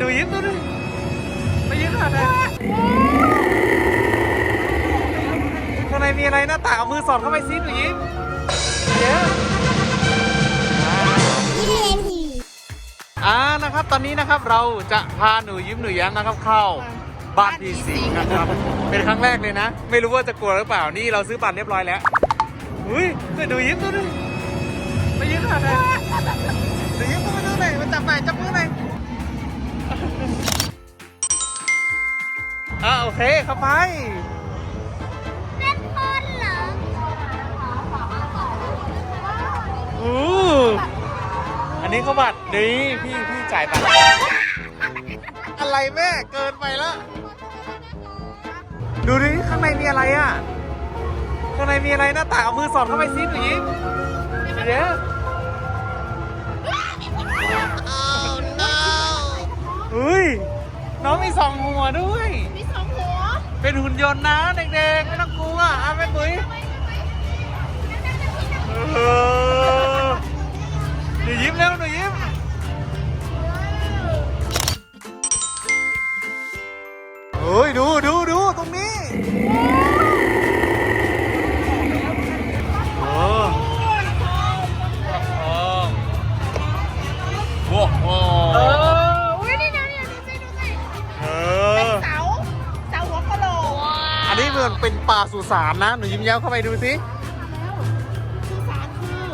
ดูยิ้มดูดิไปยิ้มหน่อยนะข้างในมีอะไรหน้าต่างเอามือสอดเข้าไปซิหนูยิ้มเดี๋ยวอ่านะครับตอนนี้นะครับเราจะพาหนูยิ้มหนูแย้มนะครับเข้าบ้านผีสิงนะครับ เป็นครั้งแรกเลยนะ ไม่รู้ว่าจะกลัวหรือเปล่านี่เราซื้อบัตรเรียบร้อยแล้วอุ้ยหนูยิ้มดูดิไปยิ้มหน่อยนะหนูยิ้มเข้ามาดูหน่อยมาจับหน่อยจับมือหน่อย อ่าโอเคเข้าไป เป็นคนเหรออู้อันนี้เขาบัตรนี่พี่พี่จ่ายบัตรอะไรแม่เกินไปแล้วดูดิข้างในมีอะไรอะ ข้างในมีอะไรหน้าต่างเอามือสอดเข้าไปซิหนูยิ้มเดี๋ยวอุ้ยน้องมีสองหัวด้วย มีสองหัว เป็นหุ่นยนต์นะเด็กๆ ไม่ต้องกลัวอะแม่ปุ๋ยเดี๋ยวยิ้มแล้ว อันนี้เหมือนเป็นป่าสุสานนะ หนูยิ้มแย้มเข้าไปดูสิแล้วสุสานคือ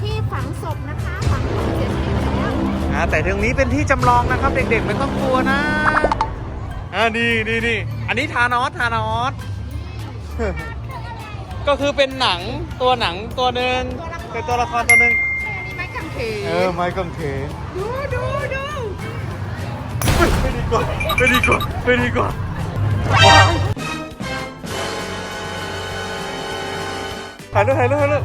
ที่ฝังศพนะคะฝังคนเสียชีวิตแล้วอ่าแต่ตรงนี้เป็นที่จำลองนะครับ เด็กๆ ไม่ต้องกลัวนะอ่านี่นี่นี่อันนี้ทานอสทานอสก็คือเป็นหนังตัวหนังตัวหนึ่งเป็นตัวละครตัวหนึ่งอันนี้ไม้กางเขนเออไม้กางเขนดูดูดูไม่ดีกว่าไม่ดีกว่าไม่ดีกว่า ถ่ายรูปถ่ายรูปถ่ายรูป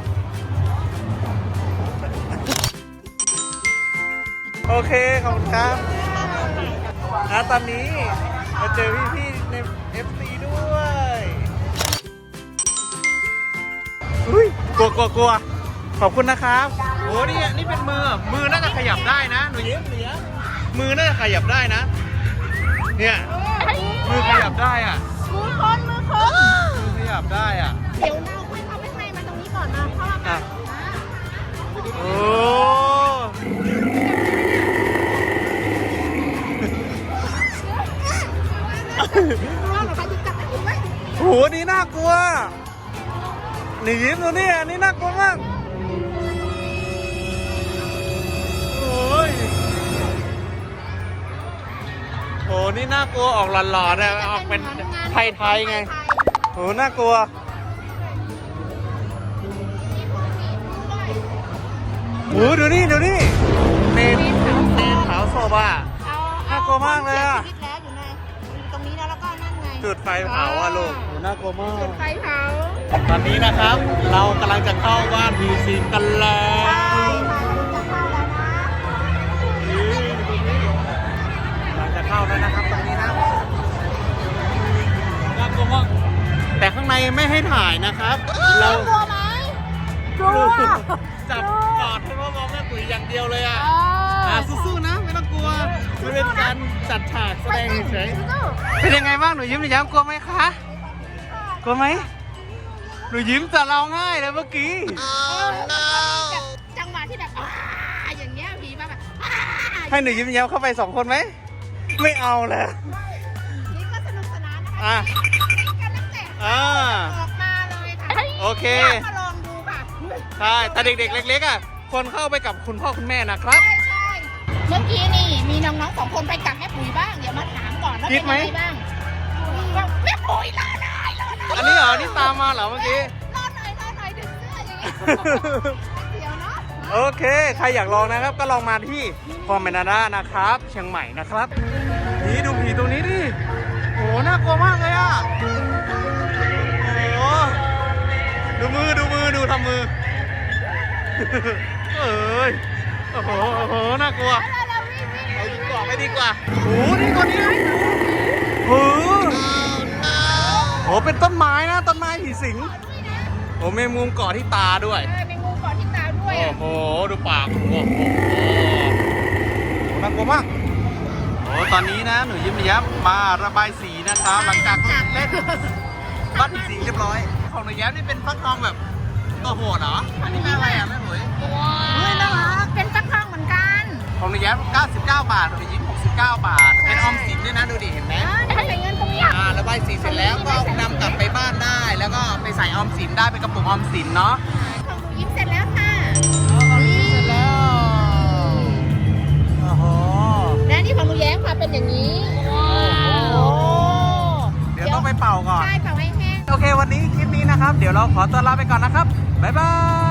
โอเค ขอบคุณครับอะตอนนี้มาเจอพี่ๆใน FC ด้วยอุ้ยกลัวกลัวกลัวขอบคุณนะครับโอ้นี่นี่เป็นมือ มือน่าจะขยับได้นะหนูยิ้มหนูยิ้มมือน่าจะขยับได้นะ เนี่ย มือขยับได้อะ มือคนมือคนมือขยับได้อะเดี๋ยวเร มาตรงนี้ก่อนนะเพราะว่าอะโอ้โหนี่น่ากลัว หนียิ้มตัวนี้อันนี้น่ากลัวมากโอ้ยโหนี่น่ากลัวออกหลอนๆนะออกเป็นไทยๆไงโหน่ากลัว โหดูนี่ดูนี่เมนเมนเผาศพอะเอาน่ากลัวมากเลยอะ สีชีวิตแล้วอยู่ในอยู่ตรงนี้แล้วแล้วก็นั่นไงจุดไฟเผาอะลูกโหน่ากลัวมากจุดไฟเผาตอนนี้นะครับ เรากำลังจะเข้าบ้านผีสิงกันแล้ใช่ว ค่ะเราจะเข้าแล้วนะกำลังจะเข้าแล้วนะครับตรงนี้นะน่ากลัวมากแต่ข้างในไม่ให้ถ่ายนะครับ เรากลัวไหมกลัวจับกอดให้พ่อม องแม่ปุ๋ยอย่างเดียวเลยอะเอออ่าสู้ๆนะไม่ต้องกลัวมันเป็นการจัดฉากแสดงเฉยสู้ๆเป็นยังไงบ้างหนูยิ้มหนูแย้มกลัวไหมคะกลัวไหมหนูยิ้มจะร้องไห้เลยเมื่อกี้แบบจังหวะที่แบบอ่าอย่างเงี้ยผีมาแบบอ่าให้หนูยิ้มแย้มเข้าไปสองคนไหมไม่เอาแหละนี่ก็สนุกสนานนะคะอะกันตั้งแต่อ่าออกมาเลยค่ะโอเคอยากมาลองดูค่ะใช่แต่เด็กๆเล็กๆอะ ควรเข้าไปกับคุณพ่อคุณแม่นะครับ ใช่ใช่เมื่อกี้นี่มีน้องๆสองคนไปกับแม่ปุ๋ยบ้าง เดี๋ยวมาถามก่อนว่าคิเป็นดไหม ยังไงบ้างว่าแม่ปุ๋ยรอหน่อยรอหน่อยอันนี้เหรอนี่ตามมาเหรอเมื่อกี้ รอหน่อยรอหน่อยดึงเสื้ออย่างเงี้ยเดี๋ยวเนาะโอเค ใครอยากลองนะครับ ก็ลองมาที่ฟอร์เมนาดานะครับ เชียงใหม่นะครับ นี่ดูผีตัวนี้ดิโหน่ากลัวมากเลยอะโอ้โหดูมือดูมือดูทำมือ เอ้ย โอ้โห โอ้โห น่ากลัวแล้วเราวิ่งวิ่งไปดีกว่าไปดีกว่าโอ้โหนี่ตัวนี้โอ้โหโหเป็นต้นไม้นะ ต้นไม้ผีสิง โอ้มีมุมเกาะที่ตาด้วยเออมีงูเกาะที่ตาด้วยโอ้อะโห ดูปาก โอ้โหน่ากลัวมากโโอ้ตอนนี้นะ หนูยิ้มหนูแย้มมาระบายสีนะครับหลังจากเล่นบ้านผีสิงเรียบร้อย ของหนูแย้มนี่เป็นฟักทองแบบตัวโหดเหรอ อันนี้แม่อะไรอะแม่หมวยเฮ้ แย้ม99 บาทของหนูยิ้ม69 บาท เป็นออมสินด้วยนะดูดิเห็นไหมเออได้ใส่เงินตรงเนี้ยอ่าระบายสีเสร็จแล้วก็นำกลับไปบ้านได้ แล้วก็ไปใส่ออมสินได้เป็นกระปุกออมสินเนาะของหนูยิ้มเสร็จแล้วค่ะเสร็จแล้วโอ้โหและนี่ของหนูแย้มค่ะเป็นอย่างนี้ว้าวเดี๋ยวต้องไปเป่าก่อน ใช่เป่าให้แห้ง โอเควันนี้คลิปนี้นะครับ เดี๋ยวเราขอตัวลาไปก่อนนะครับ บ๊ายบาย